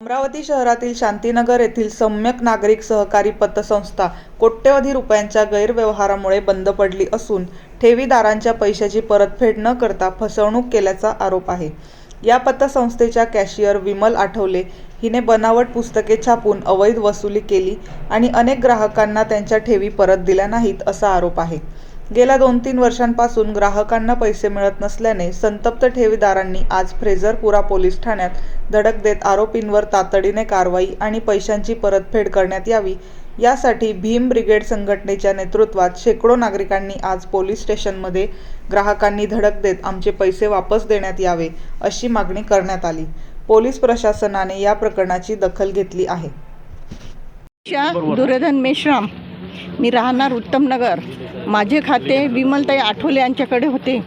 अमरावती शहरातील शांतीनगर येथील सम्यक नागरिक सहकारी पतसंस्था कोट्यवधी रुपयांच्या गैरव्यवहारामुळे बंद पडली असून ठेवीदारांच्या पैशाची परतफेड न करता फसवणूक केल्याचा आरोप आहे. या पतसंस्थेच्या कॅशियर विमल आठवले हिने बनावट पुस्तके छापून अवैध वसुली केली आणि अनेक ग्राहकांना त्यांच्या ठेवी परत दिल्या नाहीत असा आरोप आहे. गेल्या दोन तीन वर्षांपासून ग्राहकांना पैसे मिळत नसल्याने संतप्त ठेवीदारांनी आज फ्रेझरपुरा पोलीस ठाण्यात धडक देत आरोपींवर तातडीने कारवाई आणि पैशांची परतफेड करण्यात यावी. यासाठी भीम ब्रिगेड संघटनेच्या नेतृत्वात शेकडो नागरिकांनी आज पोलीस स्टेशनमध्ये ग्राहकांनी धडक देत आमचे पैसे वापस देण्यात यावे अशी मागणी करण्यात आली. पोलीस प्रशासनाने या प्रकरणाची दखल घेतली आहे. शा मेश्राम. मी राहणार उत्तमनगर माझे खाते विमलताई आठवले यांच्याकडे होते.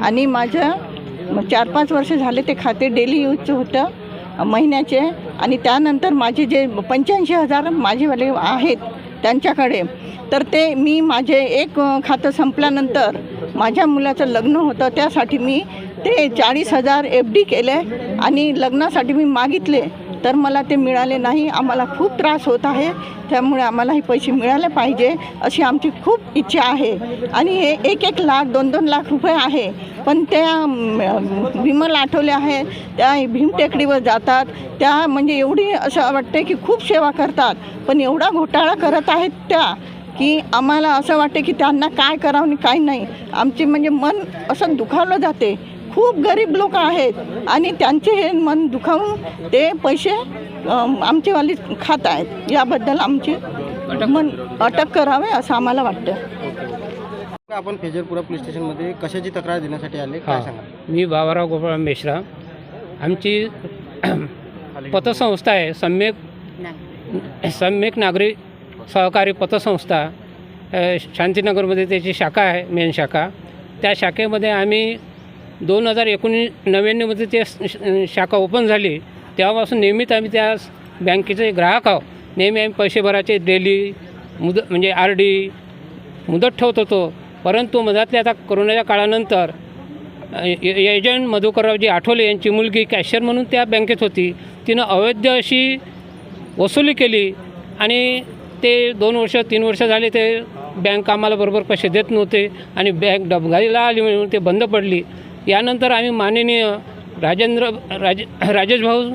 आणि माझं चार पाच वर्ष झाले ते खाते डेली यूजचं होतं महिन्याचे. आणि त्यानंतर माझे जे पंच्याऐंशी हजार माझेवाले आहेत त्यांच्याकडे. तर ते मी माझे एक खातं संपल्यानंतर माझ्या मुलाचं लग्न होतं त्यासाठी मी ते चाळीस हजार एफ डी केले आणि लग्नासाठी मी मागितले. तर मला ते मिळाले नाही. आम्हाला खूप त्रास होत आहे. त्यामुळे आम्हाला हे पैसे मिळाले पाहिजे अशी आमची खूप इच्छा आहे. आणि हे एक एक लाख दोन दोन लाख रुपये आहे. पण त्या अं, विमल आठवले आहे त्या भीमटेकडीवर जातात. त्या म्हणजे एवढी असं वाटते की खूप सेवा करतात. पण एवढा घोटाळा करत आहेत त्या की आम्हाला असं वाटते की त्यांना काय करावं आणि काय नाही. आमचे म्हणजे मन असं दुखावलं जाते. खूप गरीब लोक आहेत आणि त्यांचे हे मन दुखावून ते पैसे आमचेवाली खात आहेत. याबद्दल आमचे मन अटक करावे असं आम्हाला वाटतं. आपण फेजरपुरा पोलीस स्टेशनमध्ये कशाची तक्रार देण्यासाठी आले? काय सांगा मी बाबाराव गोपाळ मेश्राम. आमची पतसंस्था आहे. सम्यक सम्यक नागरिक सहकारी पतसंस्था शांतीनगरमध्ये त्याची शाखा आहे मेन शाखा. त्या शाखेमध्ये आम्ही दोन हजार एकोणीस नव्याण्णवमध्ये ते श- शाखा ओपन झाली. तेव्हापासून नेहमीच आम्ही त्या बँकेचे ग्राहक आहोत. नेहमी आम्ही पैसे भरायचे डेली मुद म्हणजे आर डी मुदत ठेवत होतो. परंतु मधातल्या आता कोरोनाच्या काळानंतर ए- एजंट मधुकररावजी आठवले यांची मुलगी कॅशियर म्हणून त्या बँकेत होती. तिनं अवैध अशी वसुली केली आणि ते दोन वर्ष तीन वर्ष झाले ते बँक आम्हाला बरोबर पैसे देत नव्हते आणि बँक डबघाईला आली म्हणून ते बंद पडली. यानंतर आम्ही माननीय राजेंद्र राज राजेश भाऊ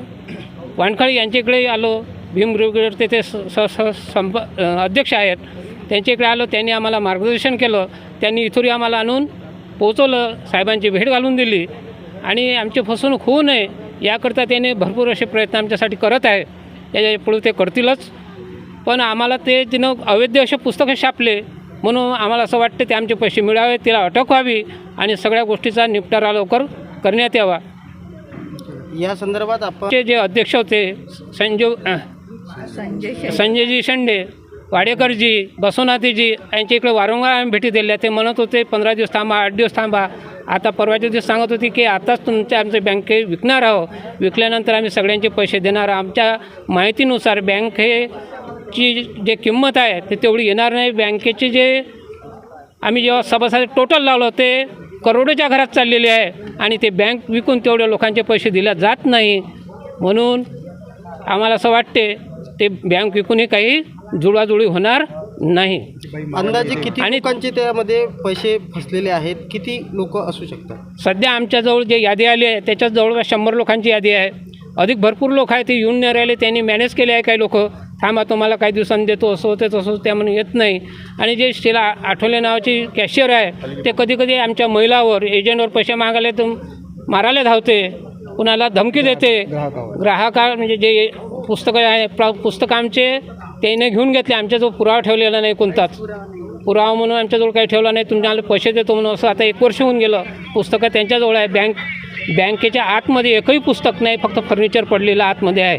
वानखळे यांच्याकडे आलो. भीम ब्रिगेड ते ते स स- स- संप अध्यक्ष आहेत. त्यांच्याकडे आलो. त्यांनी आम्हाला मार्गदर्शन केलं. त्यांनी इथुरी आम्हाला आणून पोचवलं साहेबांची भेट घालून दिली. आणि आमची फसवणूक होऊ नये याकरता त्याने भरपूर असे प्रयत्न आमच्यासाठी करत आहे. त्याच्या पुढे ते करतीलच. पण आम्हाला ते तिनं अवैध असे पुस्तकं छापले. म्हणून आम्हाला असं वाटतं ते आमचे पैसे मिळावे तिला अटक व्हावी आणि सगळ्या गोष्टीचा निपटारा लवकर करण्यात यावा. या संदर्भात आपण जे अध्यक्ष होते संजीव संजय संजयजी शेंडे वाडेकरजी बसवनाथीजी यांच्या इकडे वारंवार आम्ही भेटी दिल्या. ते म्हणत होते पंधरा दिवस थांबा आठ दिवस थांबा. आता परवाच्या दिवस सांगत होती की आताच तुमचे आमचे बँके विकणार आहो विकल्यानंतर आम्ही सगळ्यांचे पैसे देणार आहोत. आमच्या माहितीनुसार बँक हे ची जे किंमत आहे ते तेवढी येणार नाही. बँकेचे जे आम्ही जेव्हा सभासद टोटल लावलं ते करोडोच्या घरात चाललेले आहे आणि ते बँक विकून तेवढ्या लोकांचे पैसे दिल्या जात नाही. म्हणून आम्हाला असं वाटते ते बँक विकूनही काही जुळवाजुळी होणार नाही. अंदाजे किती आणि- लोकांचे त्यामध्ये पैसे फसलेले आहेत? किती लोक असू शकतात? सध्या आमच्याजवळ जे यादी आली आहे त्याच्यात जवळपास शंभर लोकांची यादी आहे. अधिक भरपूर लोक आहेत ते येऊन नाही राहिले. त्यांनी मॅनेज केले आहे काही लोक. थांबा तुम्हाला काही दिवसांनी देतो असं होते तसं त्या म्हणून येत नाही. आणि जे शिला आठवले नावाची कॅशियर आहे ते कधीकधी आमच्या महिलावर एजंटवर पैसे मागायला तर मारायला धावते कुणाला धमकी देते. ग्राहका म्हणजे जे पुस्तकं आहे प्र पुस्तकं आमचे त्याने घेऊन घेतले. आमच्याजवळ पुरावा ठेवलेला नाही कोणताच. पुरावा म्हणून आमच्याजवळ काही ठेवला नाही. तुमच्या पैसे देतो म्हणून असं आता एक वर्ष होऊन गेलं. पुस्तकं त्यांच्याजवळ आहे. बँक बँकेच्या आतमध्ये एकही पुस्तक नाही फक्त फर्निचर पडलेलं आतमध्ये आहे.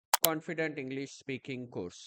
confident English speaking course